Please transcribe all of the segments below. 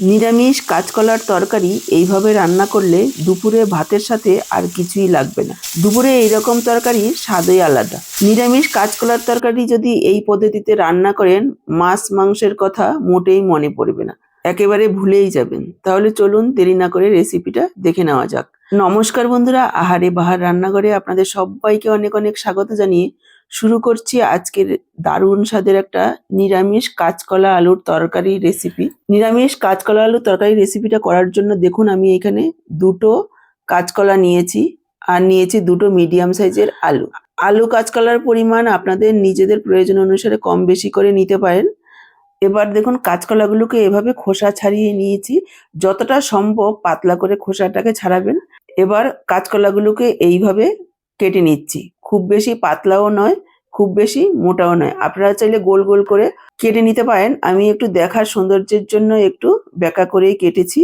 নিরামিষ কাঁচকলার তরকারি এইভাবে রান্না করলে দুপুরে ভাতের সাথে আর কিছুই লাগবে না। দুপুরে এইরকম তরকারি স্বাদই আলাদা। নিরামিষ কাঁচকলার তরকারি যদি এই পদ্ধতিতে রান্না করেন, মাছ মাংসের কথা মোটেই মনে পড়বে না। একেবারে ভুলেই যাবেন। তাহলে চলুন দেরি না করে রেসিপিটা দেখে নেওয়া যাক। নমস্কার বন্ধুরা, আহারে বাহার রান্নাঘরে আপনাদের সবাইকে অনেক অনেক স্বাগত জানিয়ে শুরু করছি আজকের দারুণ স্বাদের একটা নিরামিষ কাঁচকলা আলুর তরকারি রেসিপি নিরামিষ কাঁচকলা আলুর তরকারি রেসিপিটা করার জন্য দেখুন আমি এখানে দুটো কাঁচকলা নিয়েছি আর নিয়েছি দুটো মিডিয়াম সাইজের আলু। আলু কাঁচকলার পরিমাণ আপনাদের নিজেদের প্রয়োজন অনুসারে কম বেশি করে নিতে পারেন। এবার দেখুন কাঁচকলাগুলোকে এভাবে খোসা ছাড়িয়ে নিয়েছি। যতটা সম্ভব পাতলা করে খোসাটাকে ছাড়াবেন। এবার কাঁচকলাগুলোকে এইভাবে কেটে নিচ্ছি। খুব বেশি পাতলাও নয়, খুব বেশি মোটাও নয়। আপনারা চাইলে গোল গোল করে কেটে নিতে পারেন। আমি একটু দেখার সৌন্দর্যের জন্য একটু বেঁকা করেই কেটেছি।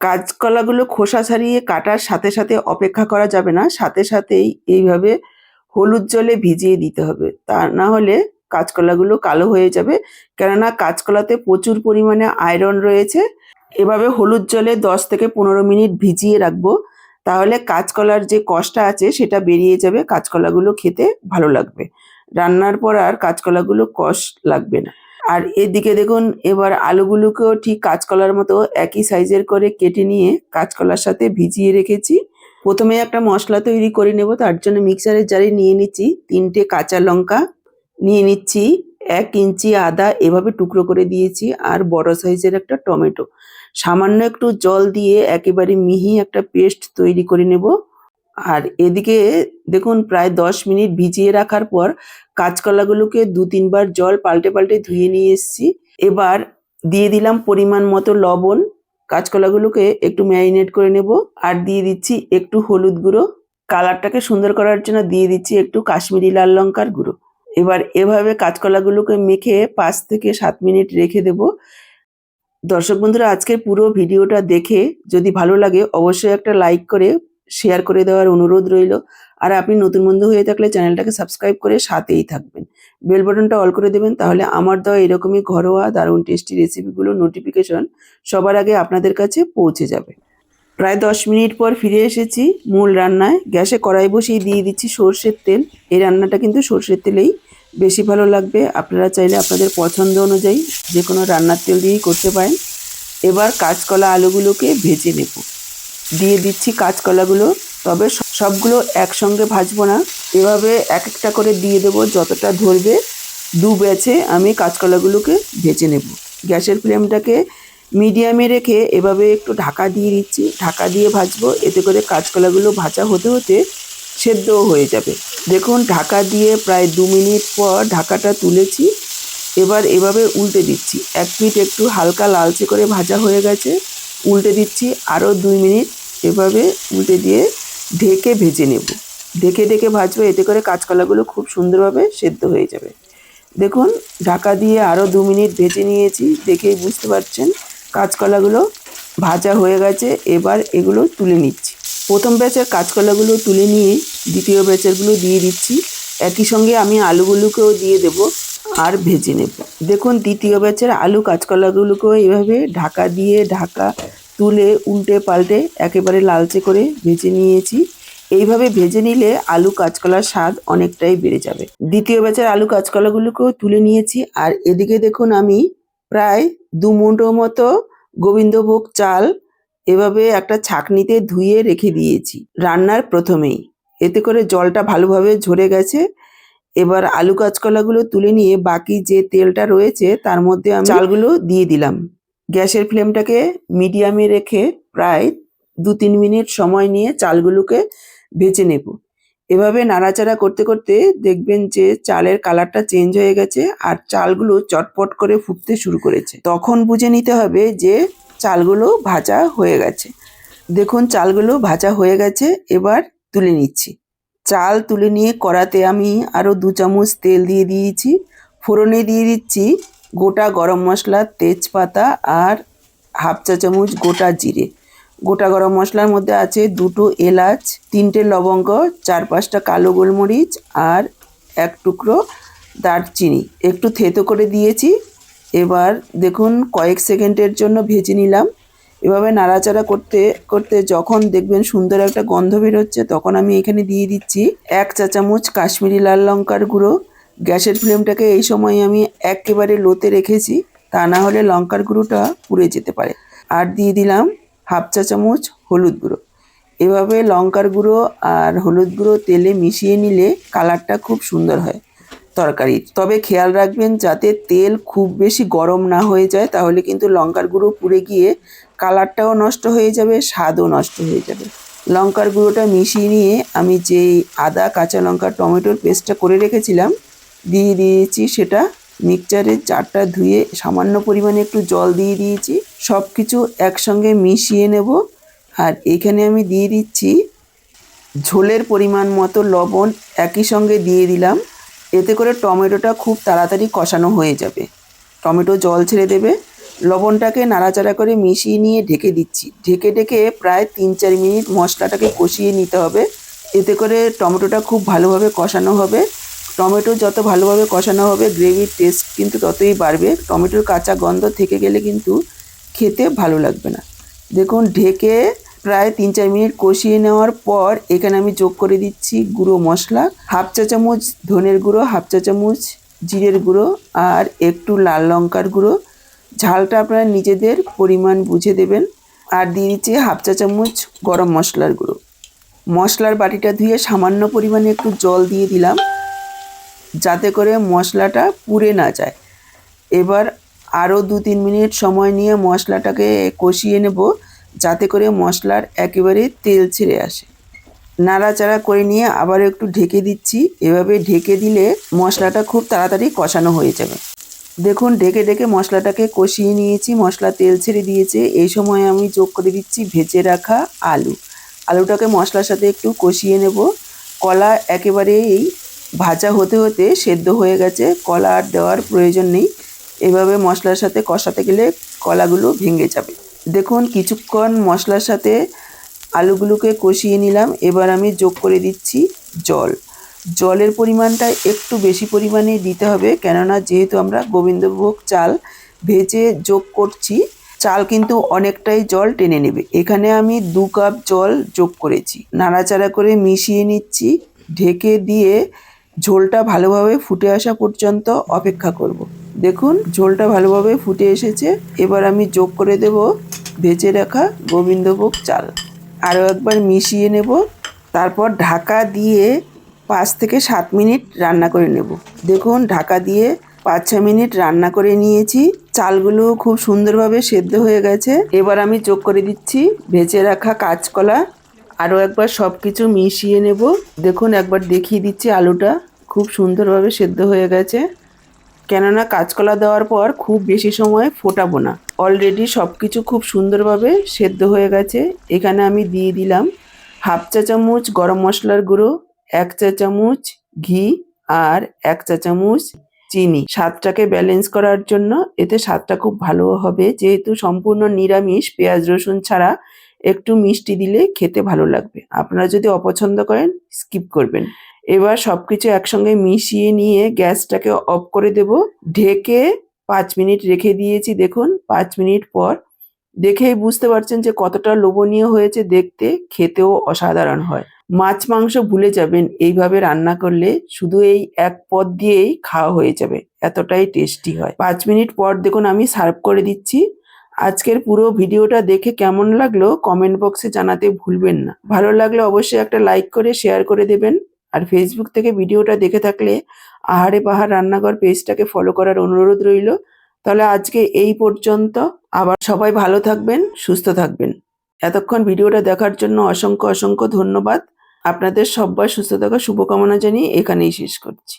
কাঁচকলাগুলো খোসা ছাড়িয়ে কাটার সাথে সাথে অপেক্ষা করা যাবে না, সাথে সাথেই এইভাবে হলুদ জলে ভিজিয়ে দিতে হবে। তা না হলে কাঁচকলাগুলো কালো হয়ে যাবে। কেননা কাঁচকলাতে প্রচুর পরিমাণে আয়রন রয়েছে। এভাবে হলুদ জলে দশ থেকে পনেরো মিনিট ভিজিয়ে রাখব। তাহলে কাঁচকলার যে কষটা আছে সেটা বেরিয়ে যাবে, কাঁচকলাগুলো খেতে ভালো লাগবে। রান্নার পর আর কাঁচকলাগুলো কষ লাগবে না। আর এদিকে দেখুন, এবার আলুগুলোকেও ঠিক কাঁচকলার মতো একই সাইজের করে কেটে নিয়ে কাঁচকলার সাথে ভিজিয়ে রেখেছি। প্রথমে একটা মশলা তৈরি করে নেব, তার জন্য মিক্সারের জারে নিয়ে নিচ্ছি তিনটে কাঁচা লঙ্কা। নিয়ে নিচ্ছি এক ইঞ্চি আদা, এভাবে টুকরো করে দিয়েছি, আর বড় সাইজের একটা টমেটো। সামান্য একটু জল দিয়ে একেবারে মিহি একটা পেস্ট তৈরি করে নেব। আর এদিকে দেখুন প্রায় দশ মিনিট ভিজিয়ে রাখার পর কাঁচকলাগুলোকে দু তিনবার জল পাল্টে পাল্টে ধুয়ে নিয়ে এসেছি। এবার দিয়ে দিলাম পরিমাণ মতো লবণ। কাঁচকলাগুলোকে একটু ম্যারিনেট করে নেব। আর দিয়ে দিচ্ছি একটু হলুদ গুঁড়ো। কালারটাকে সুন্দর করার জন্য দিয়ে দিচ্ছি একটু কাশ্মীরি লাল লঙ্কার গুঁড়ো। এবার এভাবে কাঁচকলাগুলোকে মেখে পাঁচ থেকে সাত মিনিট রেখে দেব। দর্শক বন্ধুরা, আজকের পুরো ভিডিওটা দেখে যদি ভালো লাগে, অবশ্যই একটা লাইক করে শেয়ার করে দেওয়ার অনুরোধ রইল। আর আপনি নতুন বন্ধু হয়ে থাকলে চ্যানেলটাকে সাবস্ক্রাইব করে সাথেই থাকবেন। বেল বাটনটা অল করে দেবেন, তাহলে আমার দেওয়া এরকমই ঘরোয়া দারুণ টেস্টি রেসিপিগুলো নোটিফিকেশন সবার আগে আপনাদের কাছে পৌঁছে যাবে। প্রায় দশ মিনিট পর ফিরে এসেছি মূল রান্নায়। গ্যাসে কড়াই বসিয়ে দিয়ে দিচ্ছি সর্ষের তেল। এই রান্নাটা কিন্তু সর্ষের তেলেই বেশি ভালো লাগবে। আপনারা চাইলে আপনাদের পছন্দ অনুযায়ী যে কোনো রান্নার তেল দিয়েই করতে পারেন। এবার কাঁচকলা আলুগুলোকে ভেজে নেব। দিয়ে দিচ্ছি কাঁচকলাগুলো। তবে সবগুলো একসঙ্গে ভাজবো না। এভাবে এক একটা করে দিয়ে দেবো যতটা ধরবে। দু ব্যাচে আমি কাঁচকলাগুলোকে ভেজে নেব। গ্যাসের ফ্লেমটাকে মিডিয়ামে রেখে এভাবে একটু ঢাকা দিয়ে দিচ্ছি। ঢাকা দিয়ে ভাজবো। এতে করে কাঁচকলাগুলো ভাজা হতে হতে সেদ্ধও হয়ে যাবে। দেখুন, ঢাকা দিয়ে প্রায় দু মিনিট পর ঢাকাটা তুলেছি। এবার এভাবে উল্টে দিচ্ছি। এক পিঠ একটু হালকা লালচে করে ভাজা হয়ে গেছে। উল্টে দিচ্ছি আরও দুই মিনিট। এভাবে উল্টে দিয়ে ঢেকে ভেজে নেব। ঢেকে ঢেকে ভাজবো। এতে করে কাঁচকলাগুলো খুব সুন্দরভাবে সেদ্ধ হয়ে যাবে। দেখুন, ঢাকা দিয়ে আরও দু মিনিট ভেজে নিয়েছি। দেখেই বুঝতে পারছেন। কাঁচকলাগুলো ভাজা হয়ে গেছে, এবার এগুলো তুলে নিচ্ছি। প্রথম ব্যাচের কাঁচকলাগুলো তুলে নিয়ে দ্বিতীয় ব্যাচেরগুলো দিয়ে দিচ্ছি। একই সঙ্গে আমি আলুগুলোকেও দিয়ে দেব আর ভেজে নেব। দেখুন, দ্বিতীয় ব্যাচের আলু কাঁচকলাগুলোকেও এভাবে ঢাকা দিয়ে ঢাকা তুলে উল্টে পাল্টে একেবারে লালচে করে ভেজে নিয়েছি। এইভাবে ভেজে নিলে আলু কাঁচকলার স্বাদ অনেকটাই বেড়ে যাবে। দ্বিতীয় ব্যাচের আলু কাঁচকলাগুলোকেও তুলে নিয়েছি। আর এদিকে দেখুন, আমি প্রায় দু মুঠো মতো গোবিন্দভোগ চাল এভাবে একটা ছাকনিতে ধুয়ে রেখে দিয়েছি রান্নার প্রথমেই। এতে করে জলটা ভালোভাবে ঝরে গেছে। এবার আলু কাঁচকলাগুলো তুলে নিয়ে বাকি যে তেলটা রয়েছে তার মধ্যে আমি চালগুলো দিয়ে দিলাম। গ্যাসের ফ্লেমটাকে মিডিয়ামে রেখে প্রায় দু তিন মিনিট সময় নিয়ে চালগুলোকে ভেজে নেব। এভাবে নাড়াচাড়া করতে করতে দেখবেন যে চালের কালারটা চেঞ্জ হয়ে গেছে আর চালগুলো চটপট করে ফুটতে শুরু করেছে। তখন বুঝে নিতে হবে যে চালগুলো ভাজা হয়ে গেছে। দেখুন চালগুলো ভাজা হয়ে গেছে, এবার তুলে নিচ্ছি। চাল তুলে নিয়ে কড়াতে আমি আরও দু চামচ তেল দিয়ে দিয়েছি, ফোড়নে দিয়ে দিচ্ছি গোটা গরম মশলা, তেজপাতা আর হাফ চা চামচ গোটা জিরে। গোটা গরম মশলার মধ্যে আছে দুটো এলাচ, তিনটে লবঙ্গ, চার পাঁচটা কালো গোলমরিচ আর এক টুকরো দারচিনি। একটু থেতো করে দিয়েছি। এবার দেখুন, কয়েক সেকেন্ডের জন্য ভেজে নিলাম। এভাবে নাড়াচাড়া করতে করতে যখন দেখবেন সুন্দর একটা গন্ধ বেরোচ্ছে, তখন আমি এখানে দিয়ে দিচ্ছি এক চা চামচ কাশ্মীরি লাল লঙ্কার গুঁড়ো। গ্যাসের ফ্লেমটাকে এই সময় আমি একেবারে লোতে রেখেছি, তা না হলে লঙ্কার গুঁড়োটা পুড়ে যেতে পারে। আর দিয়ে দিলাম হাফ চা চামচ হলুদ গুঁড়ো। এভাবে লঙ্কার গুঁড়ো আর হলুদ গুঁড়ো তেলে মিশিয়ে নিলে কালারটা খুব সুন্দর হয় তরকারির তবে খেয়াল রাখবেন, যাতে তেল খুব বেশি গরম না হয়ে যায়, তাহলে কিন্তু লঙ্কার গুঁড়ো পুড়ে গিয়ে কালারটাও নষ্ট হয়ে যাবে, স্বাদও নষ্ট হয়ে যাবে। লঙ্কার গুঁড়োটা মিশিয়ে নিয়ে আমি যেই আদা, কাঁচা লঙ্কা, টমেটোর পেস্টটা করে রেখেছিলাম, দিয়ে দিয়েছি সেটা। মিক্সচারের চারটা ধুয়ে সামান্য পরিমাণে একটু জল দিয়ে দিয়েছি। সব কিছু একসঙ্গে মিশিয়ে নেব। আর এখানে আমি দিয়ে দিচ্ছি ঝোলের পরিমাণ মতো লবণ একই সঙ্গে দিয়ে দিলাম। এতে করে টমেটোটা খুব তাড়াতাড়ি কষানো হয়ে যাবে। টমেটো জল ছেড়ে দেবে। লবণটাকে নাড়াচাড়া করে মিশিয়ে নিয়ে ঢেকে দিচ্ছি। ঢেকে ঢেকে প্রায় তিন চার মিনিট মশলাটাকে কষিয়ে নিতে হবে। এতে করে টমেটোটা খুব ভালোভাবে কষানো হবে। টমেটো যত ভালোভাবে কষানো হবে, গ্রেভির টেস্ট কিন্তু ততই বাড়বে। টমেটোর কাঁচা গন্ধ থেকে গেলে কিন্তু খেতে ভালো লাগবে না। দেখুন, ঢেকে প্রায় তিন চার মিনিট কষিয়ে নেওয়ার পর এখানে আমি যোগ করে দিচ্ছি গুঁড়ো মশলা, হাফ চা চামচ ধনের গুঁড়ো, হাফ চা চামচ জিরের গুঁড়ো আর একটু লাল লঙ্কার গুঁড়ো। ঝালটা আপনারা নিজেদের পরিমাণ বুঝে দেবেন। আর দিয়ে দিচ্ছি হাফ চা চামচ গরম মশলার গুঁড়ো। মশলার বাটিটা ধুয়ে সামান্য পরিমাণে একটু জল দিয়ে দিলাম, যাতে করে মশলাটা পুড়ে না যায়। এবার আরও দু তিন মিনিট সময় নিয়ে মশলাটাকে কষিয়ে নেব, যাতে করে মশলার একেবারে তেল ছেড়ে আসে। নাড়াচাড়া করে নিয়ে আবার একটু ঢেকে দিচ্ছি। এভাবে ঢেকে দিলে মশলাটা খুব তাড়াতাড়ি কষানো হয়ে যাবে। দেখুন, ঢেকে ঢেকে মশলাটাকে কষিয়ে নিয়েছি। মশলা তেল ছেড়ে দিয়েছে। এই সময় আমি যোগ করে দিচ্ছি ভেজে রাখা আলু। আলুটাকে মশলার সাথে একটু কষিয়ে নেব। কলা একেবারেই ভাজা হতে হতে সেদ্ধ হয়ে গেছে। কলা আর দেওয়ার প্রয়োজন নেই। এভাবে মশলার সাথে কষাতে গেলে কলাগুলো ভেঙে যাবে। দেখুন, কিছুক্ষণ মশলার সাথে আলুগুলোকে কষিয়ে নিলাম। এবার আমি যোগ করে দিচ্ছি জল। জলের পরিমাণটা একটু বেশি পরিমাণে দিতে হবে, কেননা যেহেতু আমরা গোবিন্দভোগ চাল ভেজে যোগ করছি, চাল কিন্তু অনেকটাই জল টেনে নেবে। এখানে আমি দু কাপ জল যোগ করেছি। নাড়াচাড়া করে মিশিয়ে নিচ্ছি। ঢেকে দিয়ে ঝোলটা ভালোভাবে ফুটে আসা পর্যন্ত অপেক্ষা করব। দেখুন, ঝোলটা ভালোভাবে ফুটে এসেছে। এবার আমি যোগ করে দেব ভেজে রাখা গোবিন্দভোগ চাল। আরও একবার মিশিয়ে নেব। তারপর ঢাকা দিয়ে পাঁচ থেকে সাত মিনিট রান্না করে নেব। দেখুন, ঢাকা দিয়ে পাঁচ ছ মিনিট রান্না করে নিয়েছি। চালগুলো খুব সুন্দরভাবে সেদ্ধ হয়ে গেছে। এবার আমি যোগ করে দিচ্ছি ভেজে রাখা কাঁচকলা। আরও একবার সব কিছু মিশিয়ে নেব। দেখুন, একবার দেখিয়ে দিচ্ছি আলুটা। খুব সুন্দরভাবে সেদ্ধ হয়ে গেছে। কেননা কাঁচকলা দেওয়ার পর খুব বেশি সময় ফোটাবো না। অলরেডি সব কিছু খুব সুন্দরভাবে সেদ্ধ হয়ে গেছে। এখানে আমি দিয়ে দিলাম হাফ চা চামচ গরম মশলার গুঁড়ো, এক চা চামচ ঘি আর এক চা চামচ চিনি। স্বাদটাকে ব্যালেন্স করার জন্য এতে স্বাদটা খুব ভালো হবে। যেহেতু সম্পূর্ণ নিরামিষ, পেঁয়াজ, রসুন ছাড়া একটু মিষ্টি দিলে খেতে ভালো লাগবে। আপনারা যদি অপছন্দ করেন স্কিপ করবেন। এবার সব কিছু একসঙ্গে মিশিয়ে নিয়ে গ্যাসটাকে অফ করে দেব। ঢেকে পাঁচ মিনিট রেখে দিয়েছি, দেখুন, পাঁচ মিনিট পর। দেখেই বুঝতে পারছেন যে কতটা লোভনীয় হয়েছে দেখতে, খেতেও অসাধারণ হয়। মাছ, মাংস ভুলে যাবেন, এইভাবে রান্না করলে শুধু এই এক পদ দিয়েই খাওয়া হয়ে যাবে, এতটাই টেস্টি হয়। পাঁচ মিনিট পর দেখুন, আমি সার্ভ করে দিচ্ছি। আজকের পুরো ভিডিওটা দেখে কেমন লাগল কমেন্ট বক্সে জানাতে ভুলবেন না। ভালো লাগলে অবশ্যই একটা লাইক করে শেয়ার করে দেবেন। আর ফেসবুক থেকে ভিডিওটা দেখে থাকলে আহারে পাহাড় রান্নাঘর পেজটাকে ফলো করার অনুরোধ রইল। তাহলে আজকে এই পর্যন্ত। আবার সবাই ভালো থাকবেন, সুস্থ থাকবেন। এতক্ষণ ভিডিওটা দেখার জন্য অসংখ্য অসংখ্য ধন্যবাদ। আপনাদের সব্বার সুস্থ থাকার শুভকামনা জানিয়ে এখানেই শেষ করছি।